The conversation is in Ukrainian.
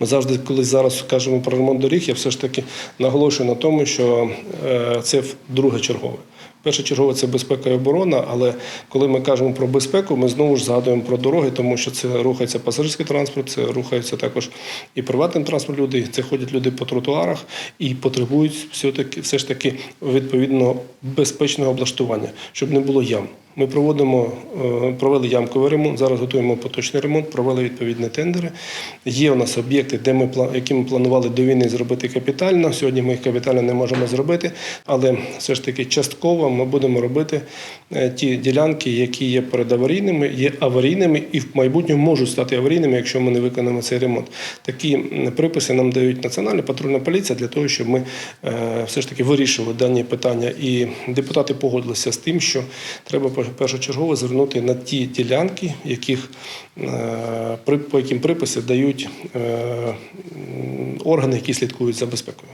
Ми завжди, коли зараз кажемо про ремонт доріг, я все ж таки наголошую на тому, що е, це друге чергове. Першочергово це безпека і оборона, але коли ми кажемо про безпеку, ми знову ж згадуємо про дороги, тому що це рухається пасажирський транспорт, це рухається також і приватний транспорт люди, це ходять люди по тротуарах і потребують все-таки, все ж таки відповідно безпечного облаштування, щоб не було ям. Ми проводимо, е, провели ямковий ремонт, зараз готуємо поточний ремонт, провели відповідні тендери. Є у нас об'єкти, де ми які ми планували до війни зробити капітально. Сьогодні ми їх капітально не можемо зробити, але все ж таки частково ми будемо робити е, ті ділянки, які є передаварійними, є аварійними і в майбутньому можуть стати аварійними, якщо ми не виконаємо цей ремонт. Такі приписи нам дають Національна патрульна поліція для того, щоб ми е, все ж таки вирішували дані питання. І депутати погодилися з тим, що треба першочергово звернути на ті ділянки, яких е, по яким приписи дають е, органи, які слідкують за безпекою.